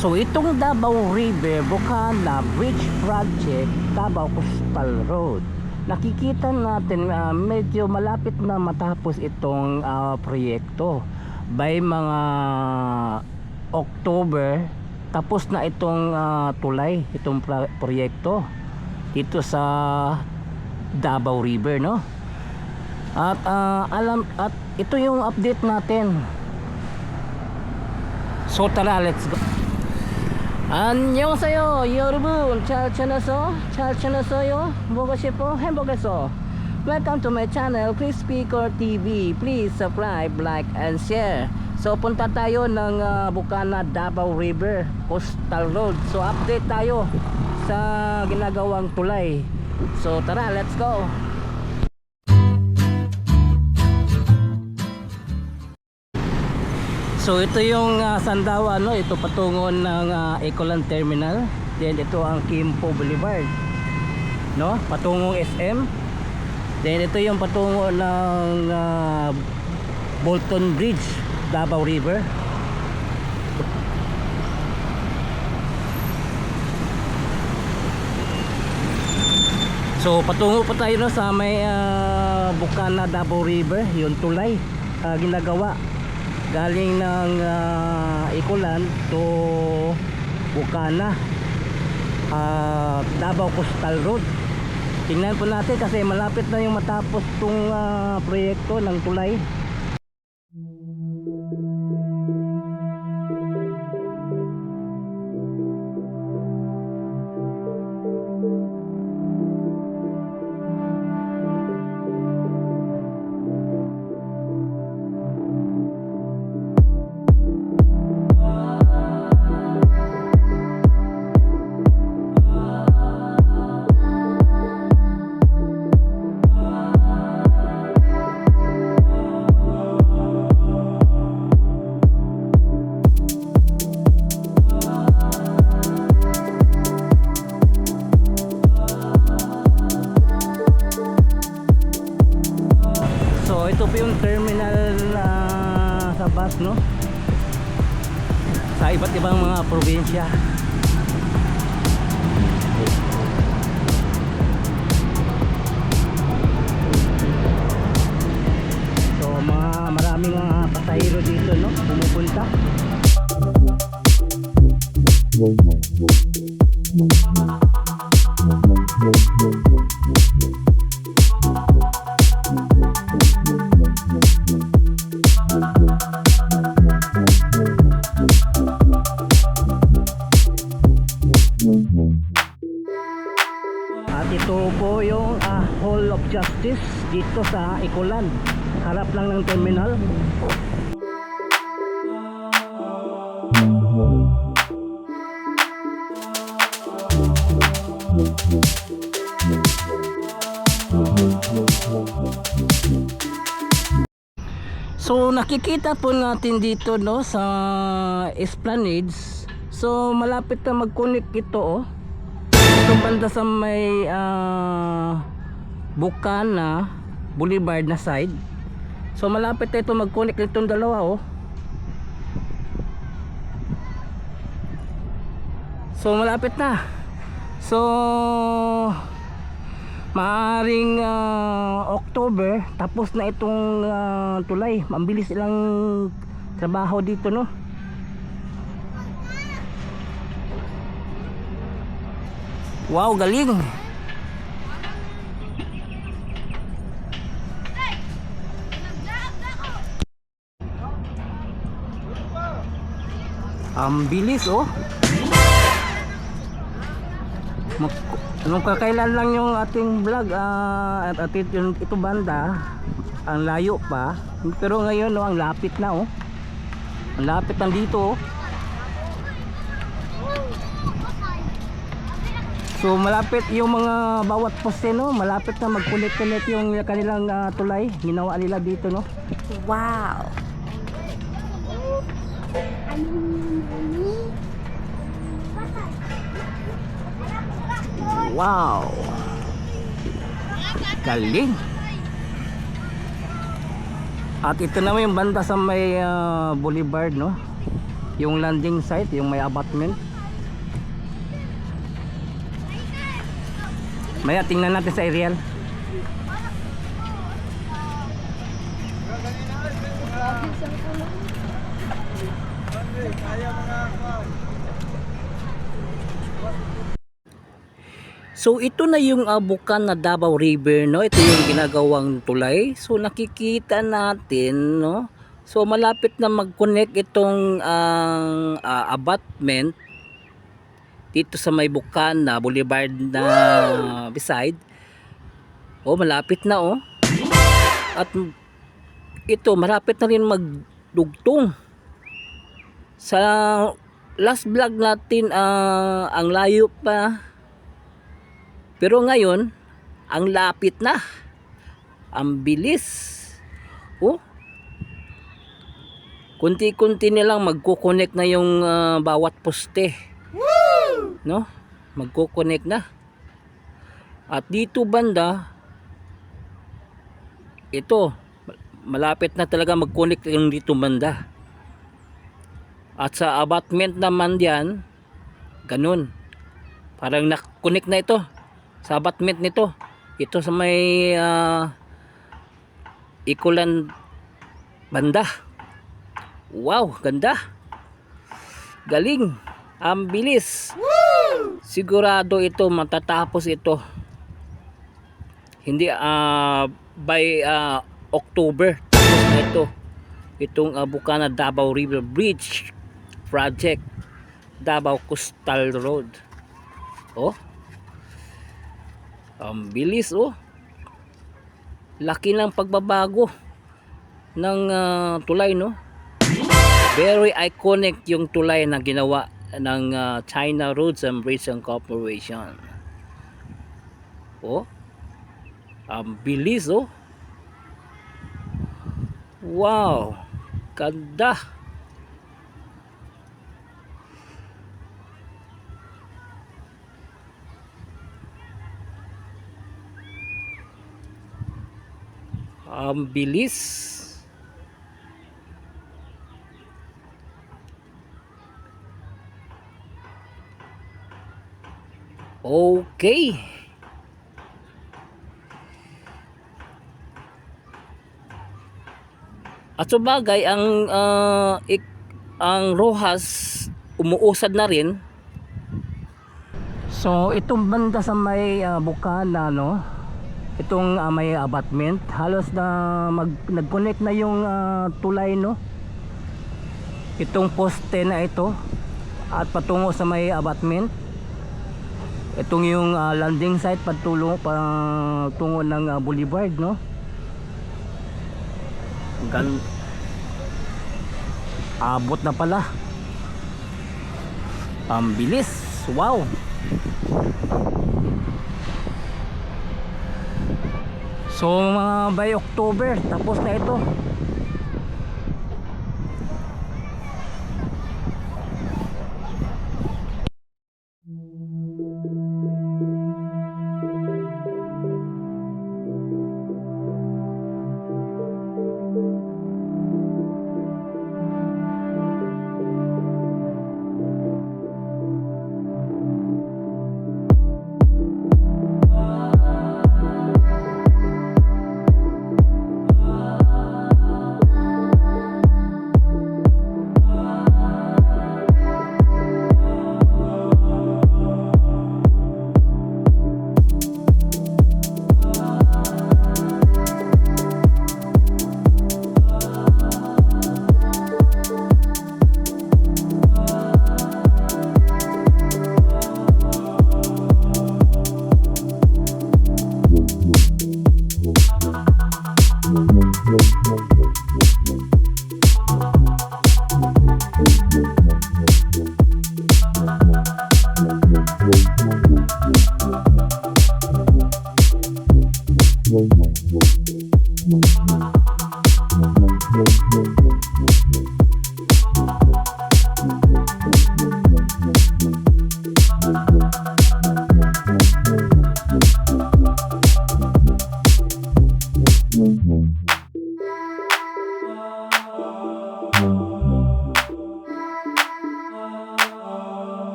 So itong Davao River Bukana Bridge Project Davao Coastal Road. Nakikita natin ah, medyo malapit na matapos itong ah, proyekto. By mga October tapos na itong ah, tulay itong proyekto dito sa Davao River no? At ah, alam at ito yung update natin. So tara let's go 안녕하세요 여러분 잘 지내서 잘 지내서요 보고 싶어 행복해서 Welcome to my channel Crispy Core TV Please subscribe, like, and share So punta tayo ng uh, Bukana Davao River Coastal Road So update tayo sa ginagawang tulay So tara let's go So ito yung uh, Sandawa no, ito patungo ng uh, Ecoland Terminal. Then ito ang Kimpo Boulevard. No, patungong SM. Then ito yung patungo ng uh, Bolton Bridge, Davao River. So patungo pa tayo no, sa may uh, Bukana Davao River, yung tulay uh, ginagawa galing ng uh, Ikulan to Bukana uh, Davao Coastal Road. Tingnan po natin kasi malapit na yung matapos tong uh, proyekto ng tulay So ito po yung terminal ah, sa bus no? Sa iba't ibang mga probinsya. So mga maraming mga pasahero dito no? Pumupunta At ito po yung ah, Hall of Justice dito sa Ikulan. Harap lang ng terminal. So nakikita po natin dito no sa Esplanades. So malapit na mag-connect ito oh. Ito banda sa may ah, Bukana Boulevard na side. So malapit na ito mag-connect itong dalawa oh. So malapit na. So maaring ah, October tapos na itong ah, tulay. Mabilis ilang trabaho dito no. Wow, galing. Ang bilis oh. Nung kakailan lang yung ating vlog ah, at atin yung ito banda ang layo pa pero ngayon no ang lapit na oh ang lapit nandito oh So malapit yung mga bawat poste no, malapit na mag-connect-connect yung kanilang ah, tulay, ginawa nila dito no. Wow. Wow. Galing. At ito naman yung banda sa may ah, boulevard no. Yung landing site, yung may abutment. Maya, tingnan natin sa aerial. So ito na yung uh, bukan na Davao River no. Ito yung ginagawang tulay. So nakikita natin no. So malapit na mag-connect itong ang uh, abutment dito sa may bukan na Boulevard na beside. Oh, malapit na oh. At ito malapit na rin magdugtong. Sa last vlog natin ah, ang layo pa pero ngayon, ang lapit na. Ang bilis. Oh. Kunti-kunti nilang magko-connect na yung ah, bawat poste. No? Magko-connect na. At dito banda ito malapit na talaga mag-connect yung dito banda. At sa abutment naman diyan ganun. Parang na-connect na ito sa abutment nito ito sa may uh, ikulan banda wow ganda galing ang bilis sigurado ito matatapos ito hindi uh, by uh, October ito itong uh, Bukana Davao River Bridge project Davao Coastal Road oh ang bilis oh. Laki ng pagbabago ng ah, tulay no. Very iconic yung tulay na ginawa ng ah, China Roads and Bridges Corporation. Oh. Ang bilis oh. Wow. Ganda. Ang bilis. Okay. At sa bagay, ang ah, ik- ang Rojas umuusad na rin. So, itong banda sa may ah, Bukana, no? Itong ah, may abutment, halos na mag nag-connect na yung ah, tulay, no? Itong poste na ito at patungo sa may abutment. Itong yung ah, landing site patulong patungo ng ah, boulevard, no? Gan abot na pala. Ang bilis. Wow. So mga by October tapos na ito.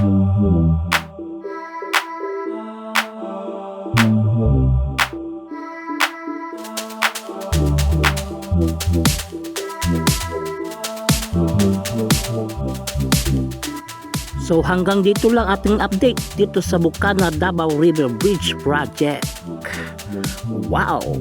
So hanggang dito lang ating update dito sa Bukana Davao River Bridge Project. Wow!